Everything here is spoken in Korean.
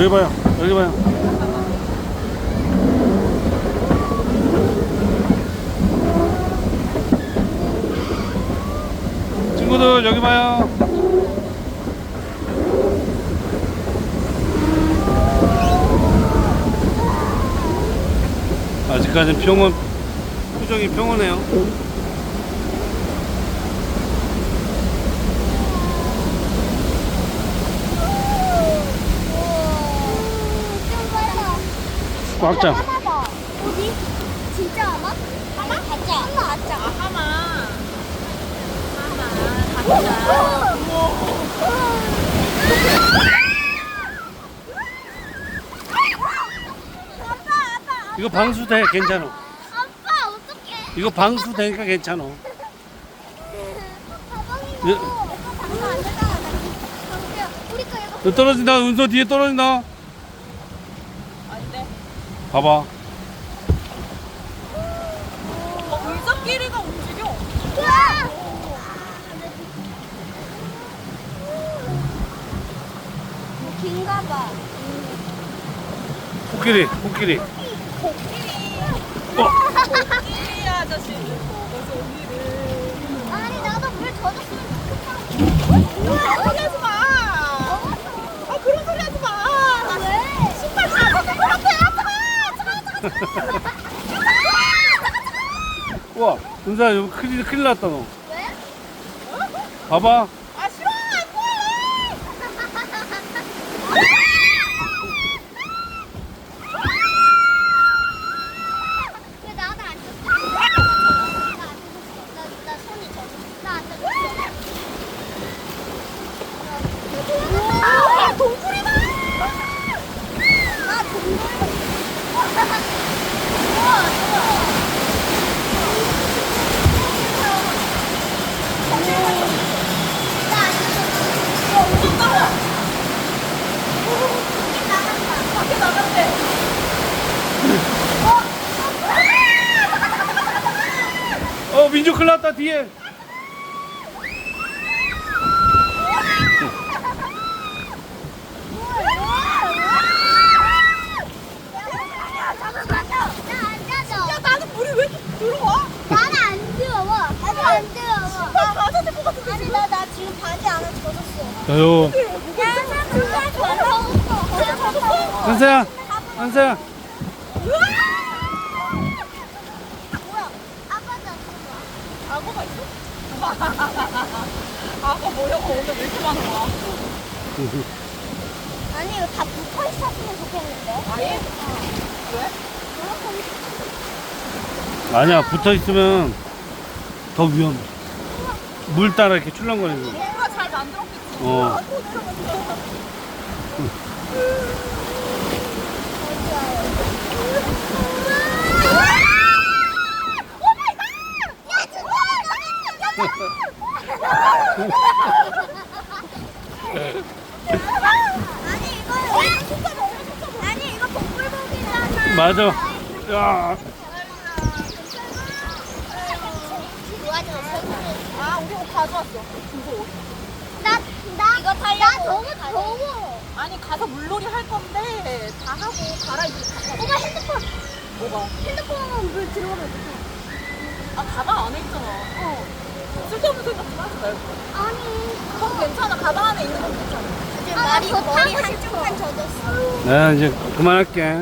여기 봐요. 여기 봐요. 친구들 여기 봐요. 아직까지는 평온 표정이 평온해요. 하나 봐. 어디? 진짜 하나? 하나? 가짜. 하나 가짜. 아, 하마. 하마. 가짜. 아빠, 아빠, 이거 방수돼 괜찮아. 아빠 어떡해? 이거 방수되니까 괜찮아. 가방이 너 떨어진다. 은서 뒤에 떨어진다. 봐봐. 어, 물자끼리가 움직여. 우와! 긴가 봐. 코끼리, 코끼리. 어, 이 아저씨. 그래서 언니를. 아니 나도 물 젖었으면 좋겠다. 그런 소리 우와. 은서야, 이거 큰일, 큰일 났다, 너. 왜? 봐봐. 아, 싫어. 안 보여. 왜 나는 안 젖어? 나안 젖었어. 나, 나 손이 젖었어. 나안 젖었어. 아, 동굴이다! 아, 동굴. 우와, 우와. 나안 젖었어. 어, 우선 따라. 나간다. 밖에 나갔대. 어, 민주 큰일 났다, 뒤에. 야, 나는 물이 왜 이렇게 들어와? 나는 안 뜨거워. 나도 안 뜨거워. 나 맞았을 것 같은데. 아니 나 나 지 금 바지 안에 젖었어. 자요. 야, 나 그거 젖었어. 은서야, 은서야. 뭐야? 악어가 있어? 악어 모여가 오늘 왜 이렇게 많은 거야? 아니 이거 다 붙어 있었으면 좋겠는데. 아예? 왜? 아니야, 붙어 있으면 더 위험해. 물 따라 이렇게 출렁거리는 거. 뭔가 잘 만들었겠지. 어. 아, 또 내려간다. 아니 이거 아니 이거 복불복이잖아. 맞아. 야. 아, 우리 옷 가져왔어. 중고 옷. 나나 이거 달려. 나 너무 더워. 아니, 가서 물놀이 할 건데, 다 하고 갈아입고. 엄마 핸드폰 뭐가? 핸드폰 물 들어오면 어떡해? 아, 가방 안에 있잖아. 어. 쓸데없는 생각 좀 하지 말고. 아니. 그건 괜찮아. 가방 안에 있는 건 괜찮아. 아, 머리 머리 한쪽만 젖었어. 네, 이제 그만할게.